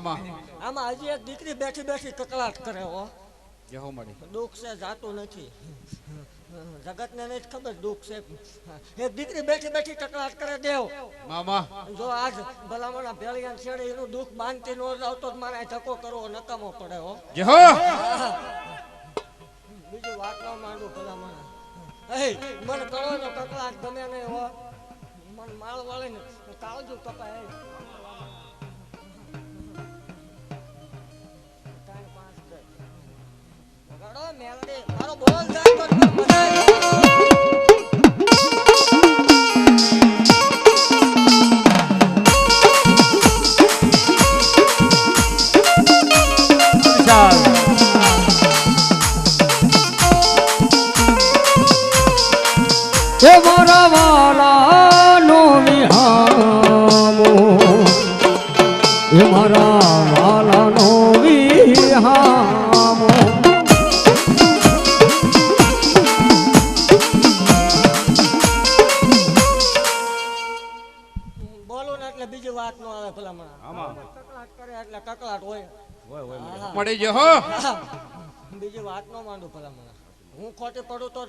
મામા આમાં હજી એક દીકરી બેઠી બેઠી કકળાટ કરે હો. જય મળી. દુઃખ છે જાતું નથી. જગતને નહીં ખબર દુઃખ છે. એક દીકરી બેઠી બેઠી કકળાટ કરે દેવ. મામા. જો આજ ભલામણા ભેળિયા છેડે એનું દુઃખ બાંધતી નો આવતો જ મારે ધક્કો કરવો નકામો પડે હો. જય હો બીજી વાત ન માંડું ભલામણા. એ મને કળો નો કકળાટ ગમે નહીં હો. મન માળ વાળે ને કાળજુ કપાય મેલડી મારો બોલ જાય તો એટલે બીજી વાત નો આવે ભલામણા. કકળાટ કરે એટલે કકળાટ હોય. હા. મળી જો હો. બીજી વાત નો માંડું ભલામણા. હું ખોટી પડું તો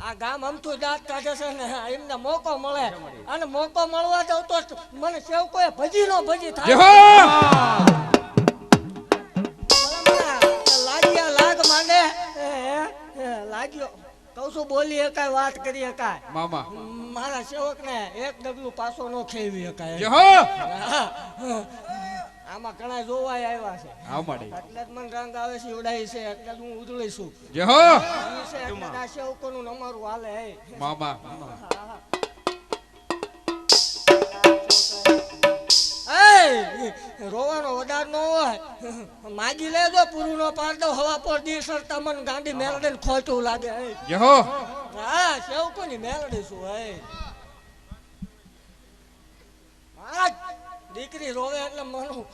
આ ગામ અમથું દાંત કાઢે છે ને એમને મોકો મળે. અને મોકો મળવા જાવ તો મને સેવ કોઈ ભજી નો ભજી થાય. લાગ્યા લાગ માંડે. લાગ્યો. કહું છું બોલી શકાય વાત કરી શકાય મામા. મારા સેવક ને એક ડગલું પાછો નો ખેવી શકાય આમાં ઘણા જોવાય આવ્યા છે. હા મળી એટલે જ મને રંગ આવે છે ઉડાઈ છે એટલે જ હું ઉજળી છું જય હો! ઈ છે એટલે આ સેવકોનું અમારું હાલે મામા. રોવાનો વધાર નો હોય. માગી લેજો પૂરું નો પાડ દો હવા પર દિવસર સરતા મને ગાંડી મેલડે ખોટું લાગે. યહો. હો સેવકોની મેલડી શું હે? દીકરી રોવે એટલે મનું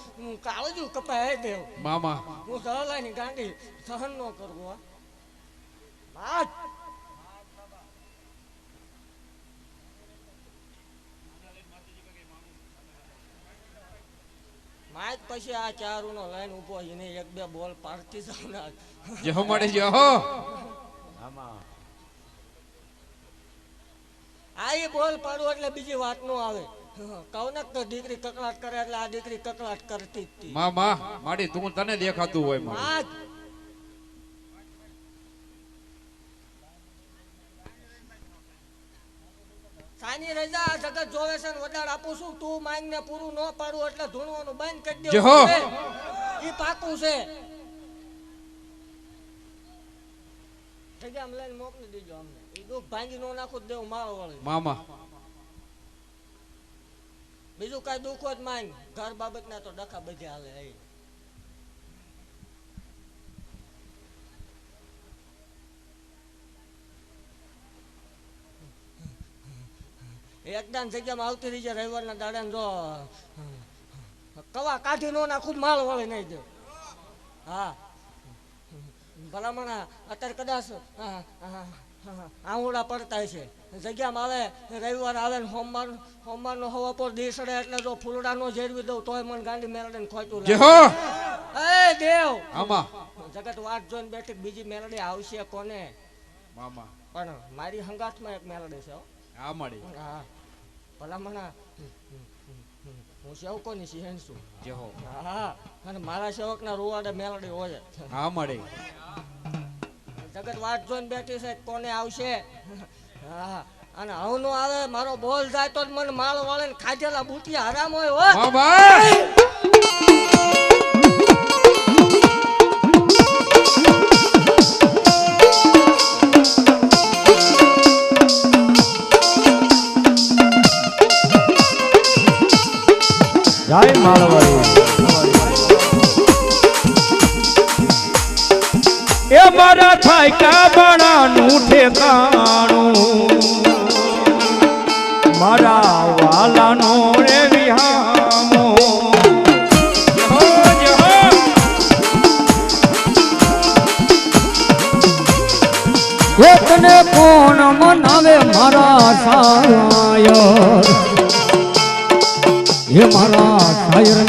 કાળજું કપાય હે દેવ. મામા. હું સહલાની ગાંડી સહન નો કરવો હો. આ માઇક પછી આ ચારુ નો લાઈન ઊભો એને એક બે બોલ પાડતી જાવ ને જો હો મળી જય હો. આ એ બોલ પાડવું એટલે બીજી વાત નો આવે. કહું તો દીકરી કકળાટ કરે એટલે આ દીકરી કકળાટ કરતી હતી હતી. મામા માડી તું તને દેખાતું હોય મારું. સાની રજા જગત જોવે છે વડાળ આપું છું તું માંગ ને પૂરું ન પાડું એટલે ધૂણવાનું બંધ કરી દે ઈ પાકું છે. જગ્યા લઈને મોકલી દેજો અમને. ઈ દુઃખ ભાંગી નો નાખું જ દેવું મારો વળી. મામા. બીજું કઈ દુઃખ તો માંગ ઘર બાબત ના તો ડખા બધે હાલે એકદમ જગ્યામાં આવતી રહી જાય રવિવારના દાડા જો કવા કાઢી નો નાખું માલ વળે નહીં દે. હા. ભલામણ અત્યારે કદાચ હા, પડતા છે. જગ્યામાં આવે રવિવાર આવે ને સોમવાર સોમવારનો હવા પર દીસડે એટલે જો ફૂલડા નો જેરવી દઉં તોય મને ગાંડી મેલડે ને ખોટું એ દેવ! આમાં. જગત વાત જોઈને બેઠી બીજી મેલડી આવશે કોને? મામા. પણ મારી હંગાથમાં એક મેલડી છે હો. આ મળી. હા ભલામણા હું સેવકોની સિંહણ છું. જે હો. હા અને મારા સેવકના રૂવાડે મેલડી હોય. આ મળી. જગત વાત જોઈને બેઠી છે કોને આવશે? હા અને હું નો આવે મારો બોલ જાય તો મને માળ વાળે ને ખાધેલા બુટિયા હરામ હોય હો. જય માળવાડી એ મારા થાયકા બણાનું ઠેકાણું. મારા વાલાનો રે વિહામો. એકને કોણ મનાવે મારા સારાય મારા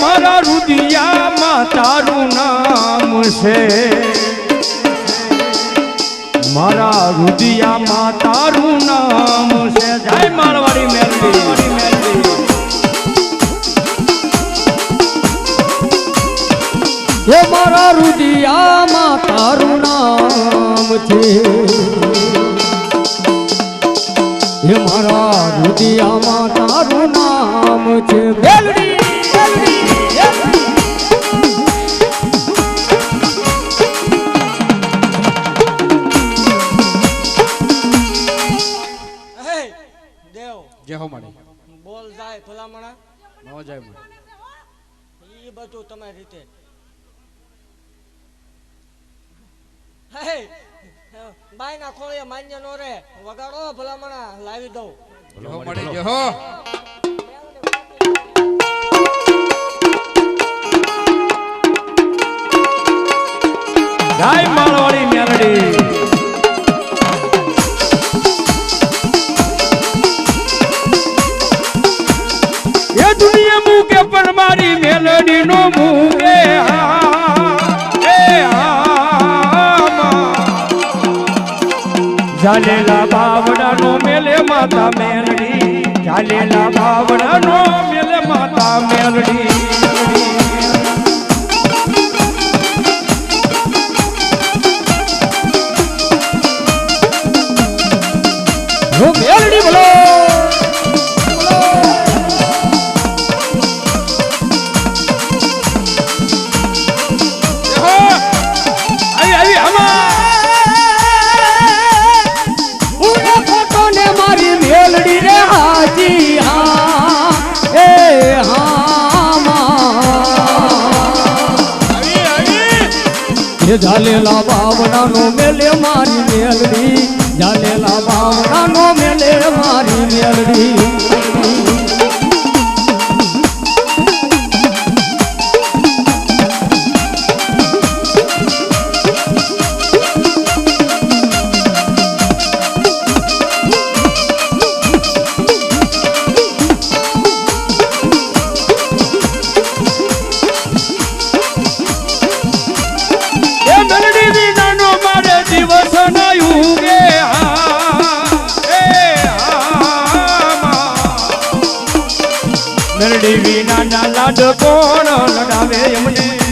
મારા રુદિયામાં તારું નામ છે. મારા રુદિયામાં તારું નામ છે. જય મારવાડી મેલવી હે મારા રુદિયામાં તારું નામ છે. હે મારા રુદિયામાં તારું નામ છે. મેલડી. બોલ જાય ભલામણા. ન જાય એ બધું તમારી રીતે. હે બાયના ખોળે માન્ય નો રે. વગાડો ભલામણા લાવી દઉં. મળી હો. માડી એ દુનિયા મૂકે પણ મારી મેલડી નો મૂકે. ઝાલેલા બાવડા નો મેલે માતા મેલડી. ઝાલેલા બાવડા નો મેલે માતા મેલડી. એ ઝાલેલા બાવડાનો મેલે મારી મેલડી. ઝાલેલા બાવડાનો મેલે મારી મેલડી. મેલડી વિનાના લાડ કોણ લડાવે એમને?